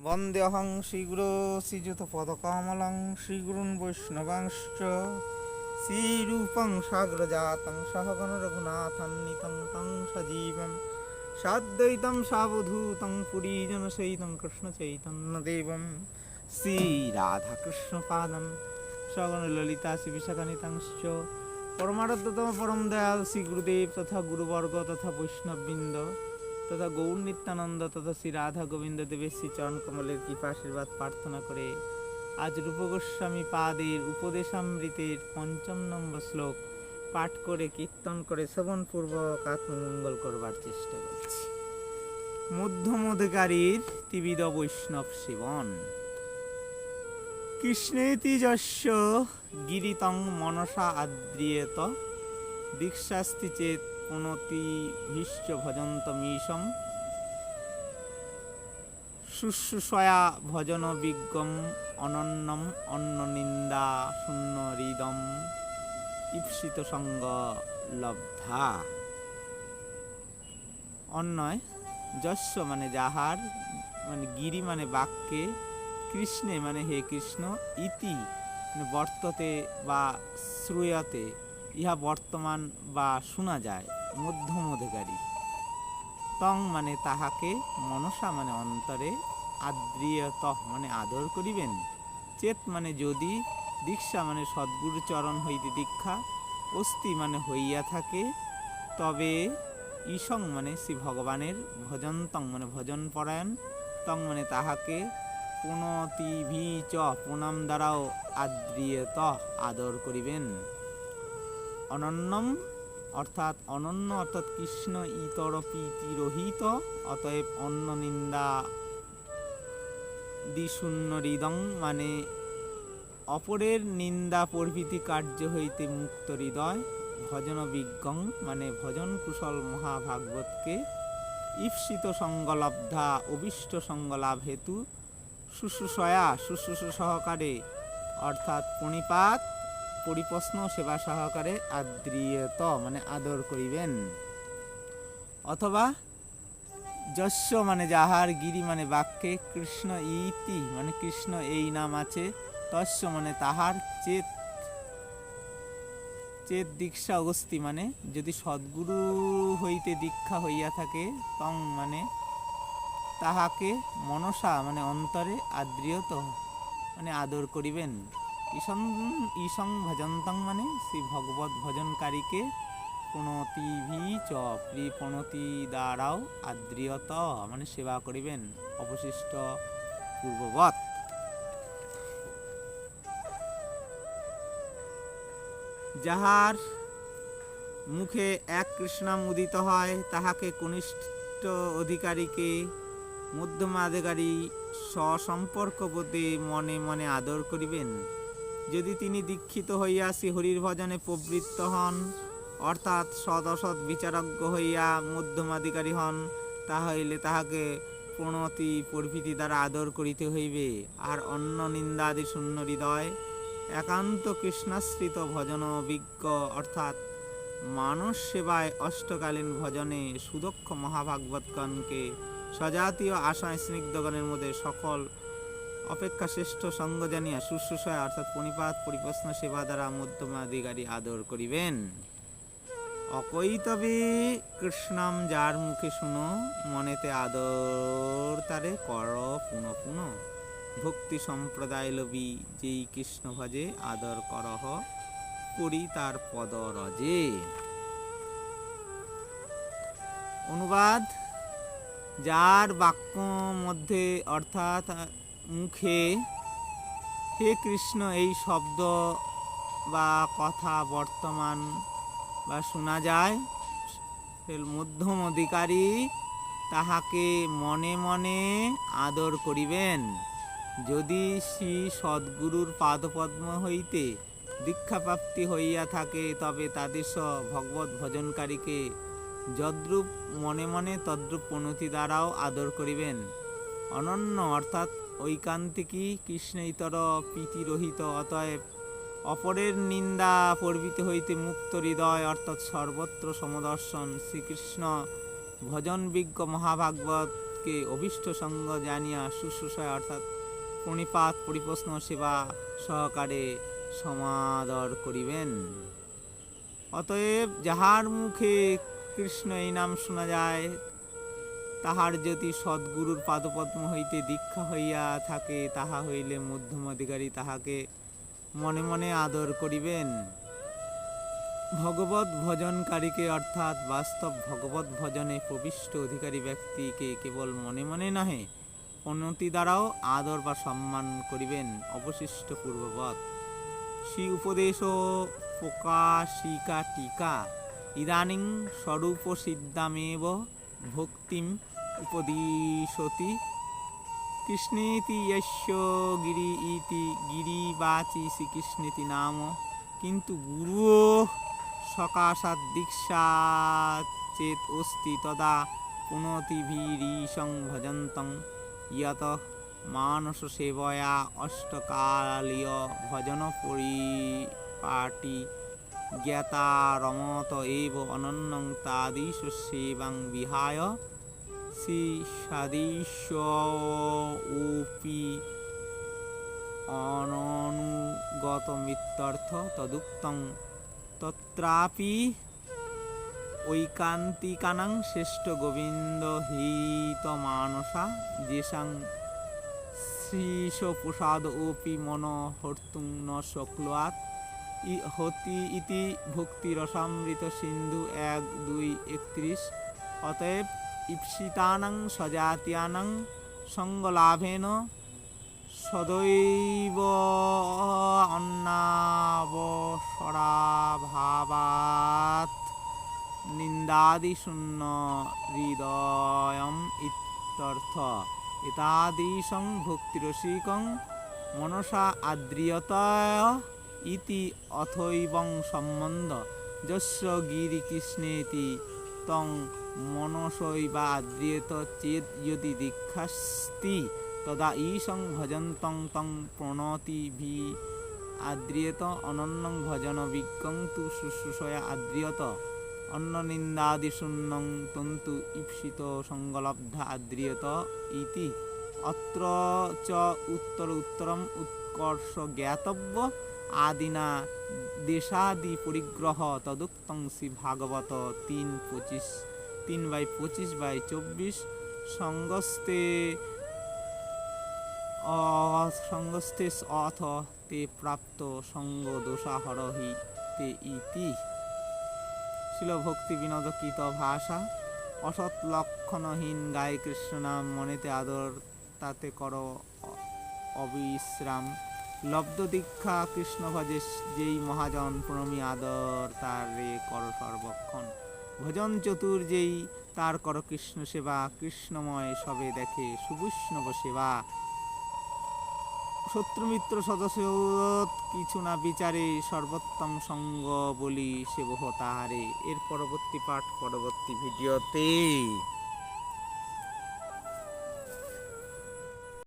বন্দেহং শ্রীগুরু শ্রীযুত পদকমলং শ্রীগুরুন বৈষ্ণবাংশ্চ শ্রীরূপং সাগ্রজাতং সহগণ রঘুনাথান্বিতং তং সজীবম সাদ্বৈতম সাবধূতং পুরীজন সহিতং কৃষ্ণ চৈতন্যদেবম শ্রী রাধাকৃষ্ণ পাদম সগণ ললিতা শ্রী বিশাখানিতাংশ্চ পরমারাধ্যতম পরম দয়াল শ্রী গুরুদেব তথা গুরুবর্গ তথা বৈষ্ণববৃন্দ তথা গৌর নিত্যানন্দ তথা শ্রী রাধা গোবিন্দ দেবের শ্রী চরণ কমলের কৃপা আশীর্বাদ প্রার্থনা করে। আজ রূপ গোস্বামী পাদের উপদেশামৃতের পঞ্চম নম্বর শ্লোক পাঠ করে, কীর্তন করে শ্রবণপূর্বক আত্মমঙ্গল করবার চেষ্টা করছি। মধ্যম অধিকারীর ত্রিবিধ বৈষ্ণব সেবন কৃষ্ণেতি যস্য গিরিতং মনসা আদ্রিয়ত, দীক্ষাস্তি চেত পুনতি ভীষ্য ভজন্ত মীশম শুশ্রূষয়া ভজন বিজ্ঞম অনন্যম অন্ন নিন্দা শূন্য হৃদম ঈপ্সিত সঙ্গ লব্ধা অন্যয় যস্য মানে যাহার মানে গিরি মানে বাক্যে, কৃষ্ণে মানে হে কৃষ্ণ, ইতি মানে বর্ততে বা শ্রুয়তে, ইহা বর্তমান বা শোনা যায়। মধ্যম অধিকারী। তং মানে তাহাকে মনসা মানে অন্তরে আদ্রিয়ত মানে আদর করিবেন। চেত মানে যদি, দীক্ষা মানে সদ্গুরু চরণ হইতে দীক্ষা, অস্থি মানে হইয়া থাকে, তবে ঈশং মানে শ্রী ভগবানের ভজন্তং মানে ভজন পরায়ণ, তং মানে তাহাকে পুনতিভি চ প্রণাম দ্বারাও আদ্রিয়ত আদর করিবেন। অনন্যম অর্থাৎ অনন্য, অর্থাৎ কৃষ্ণ ইতর প্রীতি রহিত? অতএব অন্য নিন্দা দ্বিশূন্য হৃদং মানে অপরের নিন্দা প্রভৃতি কার্য হইতে মুক্ত হৃদয়, ভজন বিজ্ঞং মানে ভজন কুশল মহাভাগবতকে ঈপ্সিত সঙ্গলব্ধা, অবিষ্ট সঙ্গলাভ হেতু শুশ্রূষয়া শুশ্রূষ সহকারে অর্থাৎ পণিপাত পরিপ্রশ্ন, সেবা সহকারে আদ্রিয়ত মানে আদর করিবেন। অথবা যস্য মানে যাহার গিরি মানে বাক্যে কৃষ্ণ ইতি মানে কৃষ্ণ এই নাম আছে তস্য মানে তাহার চেত চেত দীক্ষা অগস্তি মানে যদি সদ্গুরু হইতে দীক্ষা হইয়া থাকে, তং মানে তাহাকে মনসা মানে অন্তরে আদ্রিয়ত মানে আদর করিবেন। ঈশং ঈশং ভজন্তং মানে শ্রী ভগবত ভজনকারীকে প্রণতিভি চ প্রি দ্বারাও আদ্রিয়ত মানে সেবা করিবেন অবশিষ্ট পূর্ববৎ। যাহার মুখে এক কৃষ্ণাম উদিত হয়, তাহাকে কনিষ্ঠ অধিকারীকে মধ্যমাধিকারী স্বসম্পর্ক বোধে মনে মনে আদর করিবেন। যদি তিনি দীক্ষিত হইয়া শ্রী হরির ভজনে প্রবৃত্ত হন, অর্থাৎ সদ অসৎ বিচারজ্ঞ হইয়া মধ্যমাধিকারী হন তাহলে তাহাকে প্রণতি প্রভৃতি দ্বারা আদর করিতে হইবে। আর অন্য নিন্দাদি শূন্য হৃদয়, একান্ত কৃষ্ণাশ্রিত ভজন বিজ্ঞ অর্থাৎ মানস সেবায় অষ্টকালীন ভজনে সুদক্ষ মহাভাগবতগণকে স্বজাতীয় আশায় স্নিগ্ধগণের মধ্যে সকল অপেক্ষা শ্রেষ্ঠ সঙ্গ জানিয়া শুশ্রূষায় অর্থাৎ পরিপাত পরিপ্রশ্ন সেবা দ্বারা মধ্যমাধিকারী আদর করিবেন। অকৈতবে কৃষ্ণাম যার মুখে শুনো, মনেতে আদর তারে কর পুন পুন ভক্তি সম্প্রদায় লবি যেই কৃষ্ণ ভজে আদর করহ, করি তার পদ রজে অনুবাদ, যার বাক্য মধ্যে অর্থাৎ মুখে হে কৃষ্ণ এই শব্দ বা কথা বর্তমান বা শোনা যায় মধ্যম অধিকারী তাহাকে মনে মনে আদর করিবেন। যদি শ্রী সদ্গুরুর পাদপদ্ম হইতে দীক্ষাপ্রাপ্তি হইয়া থাকে, তবে তাদের ভগবত ভজনকারীকে যদ্রূপ মনে মনে তদ্রূপ প্রণতি দ্বারাও আদর করিবেন। অনন্য অর্থাৎ ঐকান্তিকী কৃষ্ণ ইতর প্রীতিরহিত, অতএব অপরের নিন্দা পর্বিত হইতে মুক্ত হৃদয়, অর্থাৎ সর্বত্র সমদর্শন শ্রীকৃষ্ণ ভজন বিজ্ঞ মহাভাগবত ভগবতকে অভিষ্ট সঙ্গ জানিয়া শুশ্রূষায়, অর্থাৎ প্রণিপাত, পরিপ্রশ্ন, সেবা সহকারে সমাদর করিবেন। অতএব যাহার মুখে কৃষ্ণ এই নাম শোনা যায় তাহার যদি সদ্গুরুর পাদপদ্ম হইতে দীক্ষা হইয়া থাকে, তাহা হইলে মধ্যম অধিকারী তাহাকে মনে মনে আদর করিবেন। ভগবত ভজনকারীকে অর্থাৎ বাস্তব ভগবত ভজনে প্রবিষ্ট অধিকারী ব্যক্তিকে কেবল মনে মনে নহে উন্নতি দ্বারাও আদর বা সম্মান করিবেন অবশিষ্ট পূর্ববৎ। শ্রী উপদেশ প্রকাশিকা টিকা, ইদানিং স্বরূপ সিদ্ধামেব ভক্তিম উপদিশতি। কৃষ্ণেতি যস্য গিরি ইতি গিরিবাচি শ্রীকৃষ্ণেতি নাম। কিন্তু গুরু সকাশাৎ দীক্ষা চেত অস্তি তদা পুনতিভিরীশং ভজন্তং ইয়ত মানস সেবয়া অষ্টকালীয় ভজন পরিপাটি। জ্ঞাতা রমত এব অনন্যং তাদিশ সেবাং বিহায়। শ্রী সাদিস্যপি অননুগত মিত্যর্থ তদুক্তং। তত্রাপি ঐকান্তিকানাং শ্রেষ্ঠ গোবিন্দ হিত মানসা যেসাং শ্রীশ প্রসাদ ওপি মন হর্তুং ন শক্লাত হতি ইতি ভক্তি রসামৃত সিন্ধু এক দুই একত্রিশ। অতএব ঈপ্সিতানাং স্বজাতিয়ানাং সঙ্গলাভেন সদৈব অন্নাবসরাভাবাত নিন্দাদিশূন্য হৃদয়ম ইত্যর্থ। এতাদৃশং ভক্তিরসিকং মনসা আদ্রিয়তয় ইতি অথৈবং সম্বন্ধ। যস্য গিরিকৃষ্ণেতি তং মনসৈবা আদ্রিয়ত চেদ যদি দীক্ষাস্তি, তদা ঈশং ভজন্তং তং প্রণতি ভি। আদ্রিয়ত অনন্যং ভজন বিজ্ঞং তু শুশ্রূষয়া আদ্রিয়ত। অন্য নিন্দাদিশূন্যং তন্তু ঈপ্সিত সঙ্গলব্ধা আদ্রিয়ত ইতি। অত্র চ উত্তর উত্তরম উৎকর্ষ জ্ঞাতব্য। আদিনা দেশাদি পরিগ্রহ তদুক্তং শ্রী ভাগবত তিন পঁচিশ। তিন বাই পঁচিশ বাই চব্বিশ সঙ্গস্তে অ- সঙ্গস্তে অথ তে প্রাপ্ত সঙ্গ দোষাহরহি তে ইতি। ছিল ভক্তি বিনোদ কৃত ভাষা। অসৎ লক্ষণহীন গায়ে কৃষ্ণ নাম মনেতে আদর, তাতে কর অবিশ্রাম। লব্ধ দীক্ষা কৃষ্ণ ভজে যেই মহাজন, প্রণমী আদর, তার রে কর সর্বক্ষণ। ভজন চতুর যেই তার কর কৃষ্ণ সেবা, কৃষ্ণময় সবে দেখে সুবৈষ্ণব সেবা। শত্রুমিত্র সদস্য কিছু না বিচারে সর্বোত্তম সঙ্গ বলি সেবহ তাহারে। এর পরবর্তী পাঠ, পরবর্তী ভিডিওতে।